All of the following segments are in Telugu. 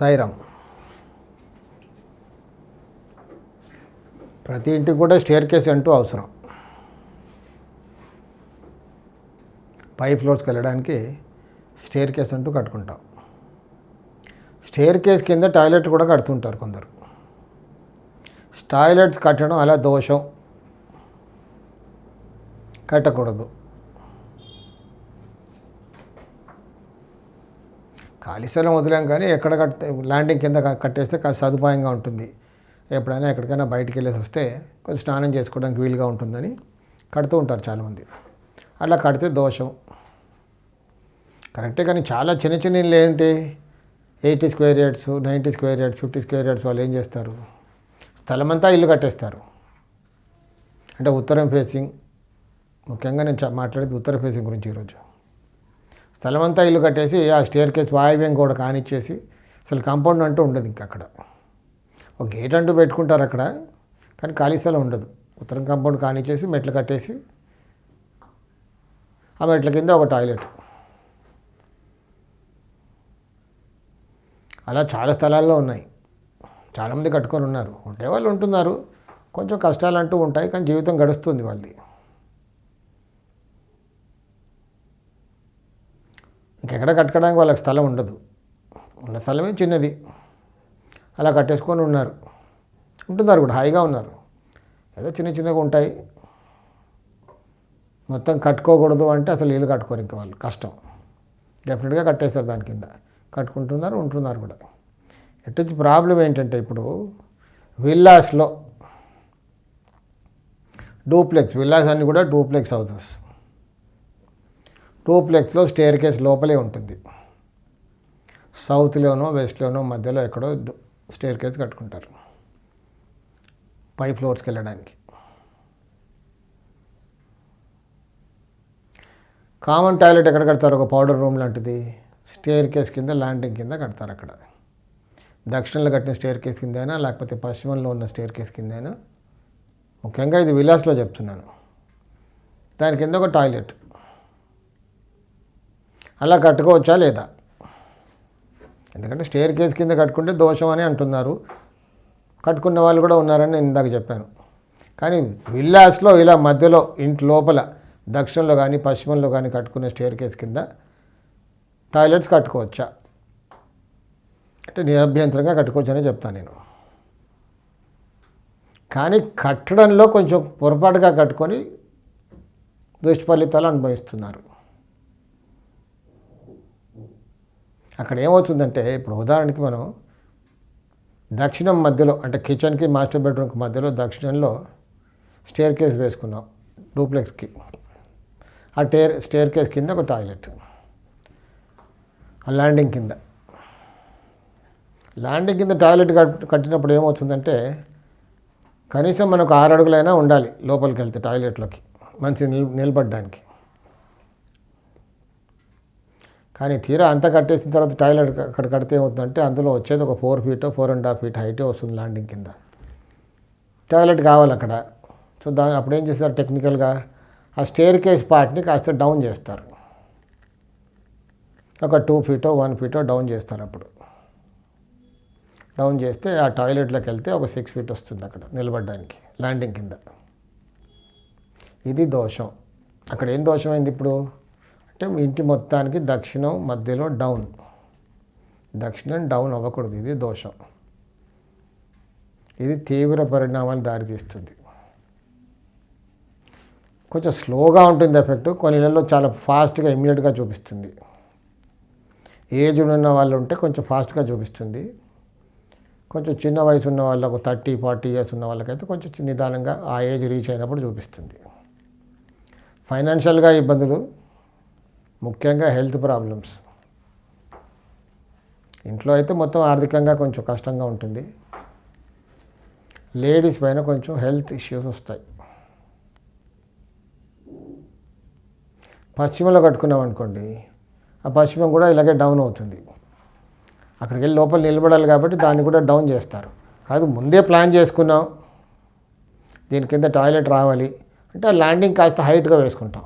సాయిరామ్. ప్రతి ఇంటికి కూడా స్టేర్ కేస్ అంటూ అవసరం. పై ఫ్లోర్స్కి వెళ్ళడానికి స్టేర్ కేస్ అంటూ కట్టుకుంటాం. స్టేర్ కేస్ కింద టాయిలెట్ కూడా కడుతుంటారు కొందరు. టాయిలెట్స్ కట్టడం అలా దోషం. కట్టకూడదు. ఖాళీ స్థలం వదిలాం కానీ ఎక్కడ కడితే ల్యాండింగ్ కింద కట్టేస్తే కాస్త సదుపాయంగా ఉంటుంది. ఎప్పుడైనా ఎక్కడికైనా బయటికి వెళ్ళేసి వస్తే కొంచెం స్నానం చేసుకోవడానికి వీలుగా ఉంటుందని కడుతూ ఉంటారు చాలామంది. అలా కడితే దోషం. కరెక్టే కానీ చాలా చిన్న చిన్న ఏంటి? Eighty square yards ninety square yards fifty square yards వాళ్ళు ఏం చేస్తారు? స్థలమంతా ఇల్లు కట్టేస్తారు. అంటే ఉత్తరం ఫేసింగ్ ముఖ్యంగా నేను మాట్లాడేది ఉత్తర ఫేసింగ్ గురించి ఈరోజు. స్థలమంతా ఇల్లు కట్టేసి ఆ స్టేర్ కేస్ వాయువ్యం కూడా కానిచ్చేసి అసలు కాంపౌండ్ అంటూ ఉండదు ఇంక అక్కడ. ఒక గేట్ అంటూ పెట్టుకుంటారు అక్కడ కానీ ఖాళీ స్థలం ఉండదు. ఉత్తరం కాంపౌండ్ కానిచ్చేసి మెట్లు కట్టేసి ఆ మెట్ల కింద ఒక టాయిలెట్ అలా చాలా స్థలాల్లో ఉన్నాయి. చాలామంది కట్టుకొని ఉన్నారు. ఉండేవాళ్ళు ఉంటున్నారు. కొంచెం కష్టాలు అంటూ ఉంటాయి కానీ జీవితం గడుస్తుంది వాళ్ళది. ఇంకెక్కడ కట్టుకోవడానికి వాళ్ళకి స్థలం ఉండదు. ఉన్న స్థలమే చిన్నది. అలా కట్టేసుకొని ఉన్నారు. ఉంటున్నారు కూడా హాయిగా ఉన్నారు. ఏదో చిన్న చిన్నగా ఉంటాయి. మొత్తం కట్టుకోకూడదు అంటే అసలు ఇల్లు కట్టుకోరు ఇంకా వాళ్ళు. కష్టం. డెఫినెట్గా కట్టేస్తారు దాని కింద. కట్టుకుంటున్నారు ఉంటున్నారు కూడా. ఎట్టొచ్చి ప్రాబ్లం ఏంటంటే ఇప్పుడు విల్లాస్లో డూప్లెక్స్ విల్లాస్ అన్నీ కూడా డూప్లెక్స్ హౌసెస్. టూప్లెక్స్లో స్టేర్ కేస్ లోపలే ఉంటుంది. సౌత్లోనో వెస్ట్లోనో మధ్యలో ఎక్కడో స్టేర్ కేస్ కట్టుకుంటారు. పై ఫ్లోర్స్కి వెళ్ళడానికి. కామన్ టాయిలెట్ ఎక్కడ కడతారు? ఒక పౌడర్ రూమ్ లాంటిది. స్టేర్ కేస్ కింద ల్యాండింగ్ కింద కడతారు అక్కడ. దక్షిణంలో కట్టిన స్టేర్ కేస్ కిందైనా లేకపోతే పశ్చిమంలో ఉన్న స్టేర్ కేస్ కిందైనా. ముఖ్యంగా ఇది విలాస్లో చెప్తున్నాను. దాని కింద ఒక టాయిలెట్. అలా కట్టుకోవచ్చా లేదా? ఎందుకంటే స్టేర్ కేస్ కింద కట్టుకుంటే దోషం అని అంటున్నారు. కట్టుకున్న వాళ్ళు కూడా ఉన్నారని నేను ఇందాక చెప్పాను. కానీ విల్లాస్లో ఇలా మధ్యలో ఇంటి లోపల దక్షిణంలో కానీ పశ్చిమంలో కానీ కట్టుకునే స్టేర్ కేస్ కింద టాయిలెట్స్ కట్టుకోవచ్చా? అంటే నిరభ్యంతరంగా కట్టుకోవచ్చని చెప్తాను నేను. కానీ కట్టడంలో కొంచెం పొరపాటుగా కట్టుకొని దుష్ఫలితాలు అనుభవిస్తున్నారు. అక్కడ ఏమవుతుందంటే ఇప్పుడు ఉదాహరణకి మనం దక్షిణం మధ్యలో అంటే కిచెన్కి మాస్టర్ బెడ్రూమ్కి మధ్యలో దక్షిణంలో స్టేర్ కేస్ వేసుకున్నాం డూప్లెక్స్కి. ఆ టేర్ స్టేర్ కేస్ కింద ఒక టాయిలెట్ ఆ ల్యాండింగ్ కింద. ల్యాండింగ్ కింద టాయిలెట్ కట్టినప్పుడు ఏమవుతుందంటే కనీసం మనకు ఆరు అడుగులైనా ఉండాలి లోపలికి వెళ్తే టాయిలెట్లోకి మంచి నిల్ నిలబడడానికి. కానీ తీరా అంత కట్టేసిన తర్వాత టాయిలెట్ అక్కడ కడితే ఏమవుతుందంటే అందులో వచ్చేది ఒక four feet four and half feet హైటే వస్తుంది ల్యాండింగ్ కింద. టాయిలెట్ కావాలి అక్కడ. సో దాని అప్పుడు ఏం చేస్తారు టెక్నికల్గా? ఆ స్టేర్ కేస్ పార్ట్ని కాస్త డౌన్ చేస్తారు. ఒక టూ ఫీటో వన్ ఫీటో డౌన్ చేస్తారు అప్పుడు. డౌన్ చేస్తే ఆ టాయిలెట్లోకి వెళ్తే ఒక సిక్స్ ఫీట్ వస్తుంది అక్కడ నిలబడడానికి ల్యాండింగ్ కింద. ఇది దోషం. అక్కడ ఏం దోషమైంది ఇప్పుడు? అంటే ఇంటి మొత్తానికి దక్షిణం మధ్యలో డౌన్. దక్షిణం డౌన్ అవ్వకూడదు ఇది దోషం. ఇది తీవ్ర పరిణామాలు దారితీస్తుంది. కొంచెం స్లోగా ఉంటుంది ఎఫెక్ట్ కొన్ని నెలల్లో చాలా ఫాస్ట్గా ఇమ్మీడియట్గా చూపిస్తుంది. ఏజ్ ఉన్న వాళ్ళు ఉంటే కొంచెం ఫాస్ట్గా చూపిస్తుంది. కొంచెం చిన్న వయసు ఉన్న వాళ్ళకు థర్టీ ఫార్టీ ఇయర్స్ ఉన్న వాళ్ళకైతే కొంచెం నిదానంగా ఆ ఏజ్ రీచ్ అయినప్పుడు చూపిస్తుంది. ఫైనాన్షియల్గా ఇబ్బందులు ముఖ్యంగా హెల్త్ ప్రాబ్లమ్స్. ఇంట్లో అయితే మొత్తం ఆర్థికంగా కొంచెం కష్టంగా ఉంటుంది. లేడీస్ పైన కొంచెం హెల్త్ ఇష్యూస్ వస్తాయి. పశ్చిమలో కట్టుకున్నాం అనుకోండి ఆ పశ్చిమం కూడా ఇలాగే డౌన్ అవుతుంది. అక్కడికి వెళ్ళి లోపల నిలబడాలి కాబట్టి దాన్ని కూడా డౌన్ చేస్తారు. కాదు ముందే ప్లాన్ చేసుకున్నాం. దీని కింద టాయిలెట్ రావాలి. అంటే ఆ ల్యాండింగ్ కాస్త హైట్గా వేసుకుంటాం.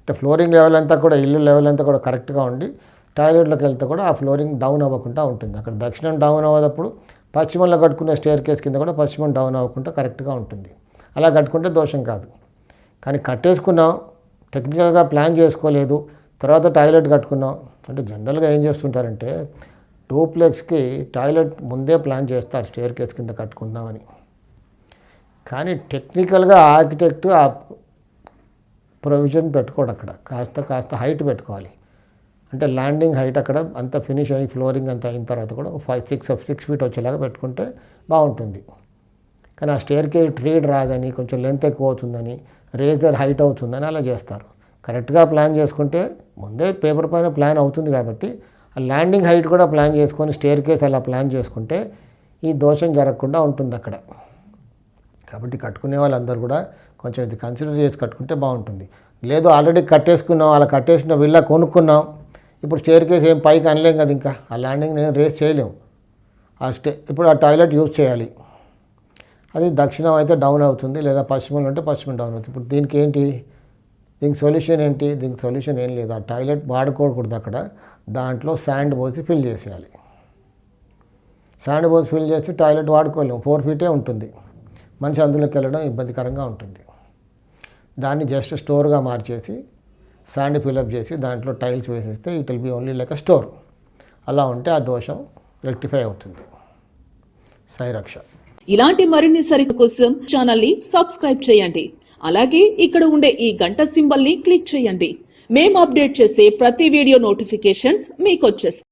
అంటే ఫ్లోరింగ్ లెవెల్ అంతా కూడా ఇల్లు లెవెల్ అంతా కూడా కరెక్ట్గా ఉండి టాయిలెట్లోకి వెళ్తే కూడా ఆ ఫ్లోరింగ్ డౌన్ అవ్వకుండా ఉంటుంది. అక్కడ దక్షిణం డౌన్ అవ్వదప్పుడు పశ్చిమంలో కట్టుకునే స్టేర్ కేస్ కింద కూడా పశ్చిమం డౌన్ అవ్వకుండా కరెక్ట్గా ఉంటుంది. అలా కట్టుకుంటే దోషం కాదు. కానీ కట్టేసుకున్నాం టెక్నికల్గా ప్లాన్ చేసుకోలేదు తర్వాత టాయిలెట్ కట్టుకున్నాం అంటే జనరల్గా ఏం చేస్తుంటారంటే డూప్లెక్స్కి టాయిలెట్ ముందే ప్లాన్ చేస్తారు స్టేర్ కేస్ కింద కట్టుకుందామని. కానీ టెక్నికల్గా ఆర్కిటెక్ట్ ఆ ప్రొవిజన్ పెట్టుకోడు అక్కడ. కాస్త కాస్త హైట్ పెట్టుకోవాలి. అంటే ల్యాండింగ్ హైట్ అక్కడ అంత ఫినిష్ అయ్యి ఫ్లోరింగ్ అంతా అయిన తర్వాత కూడా ఒక ఫైవ్ సిక్స్ సిక్స్ ఫీట్ వచ్చేలాగా పెట్టుకుంటే బాగుంటుంది. కానీ ఆ స్టేర్కే ట్రీడ్ రాదని కొంచెం లెంత్ ఎక్కువ అవుతుందని రేజర్ హైట్ అవుతుందని అలా చేస్తారు. కరెక్ట్గా ప్లాన్ చేసుకుంటే ముందే పేపర్ పైన ప్లాన్ అవుతుంది కాబట్టి ఆ ల్యాండింగ్ హైట్ కూడా ప్లాన్ చేసుకొని స్టేర్ కేస్ అలా ప్లాన్ చేసుకుంటే ఈ దోషం జరగకుండా ఉంటుంది అక్కడ. కాబట్టి కట్టుకునే వాళ్ళందరూ కూడా కొంచెం ఇది కన్సిడర్ చేసి కట్టుకుంటే బాగుంటుంది. లేదు ఆల్రెడీ కట్టేసుకున్నాం అలా కట్టేసిన విల్లా కొనుక్కున్నాం. ఇప్పుడు స్టేర్ కేసు ఏం పైకి అనలేం కదా ఇంకా. ఆ ల్యాండింగ్ నేను రేస్ చేయలేము ఆ స్టే ఇప్పుడు ఆ టాయిలెట్ యూజ్ చేయాలి. అది దక్షిణం అయితే డౌన్ అవుతుంది లేదా పశ్చిమం అంటే పశ్చిమం డౌన్ అవుతుంది. ఇప్పుడు దీనికి ఏంటి? దీనికి సొల్యూషన్ ఏంటి? దీనికి సొల్యూషన్ ఏం లేదు. ఆ టాయిలెట్ వాడుకోకూడదు అక్కడ. దాంట్లో శాండ్ పోసి ఫిల్ చేసేయాలి. శాండ్ పోసి ఫిల్ చేసి టాయిలెట్ వాడుకోలేము ఫోర్ ఫీటే ఉంటుంది. మనిషి అందులోకి వెళ్ళడం ఇబ్బందికరంగా ఉంటుంది. దాన్ని జస్ట్ స్టోర్గా మార్చేసి శాండ్ ఫిల్అప్ చేసి దాంట్లో టైల్స్ వేసేస్తే it will be only like a store అలా ఉంటే ఆ దోషం రెక్టిఫై అవుతుంది. సైరక్ష ఇలాంటి మరిన్ని సరిత కోసం ఛానల్ని సబ్స్క్రైబ్ చేయండి. అలాగే ఇక్కడ ఉండే ఈ గంట సింబల్ని క్లిక్ చేయండి. మేము అప్డేట్ చేసే ప్రతి వీడియో నోటిఫికేషన్స్ మీకు వచ్చేస్తాయి.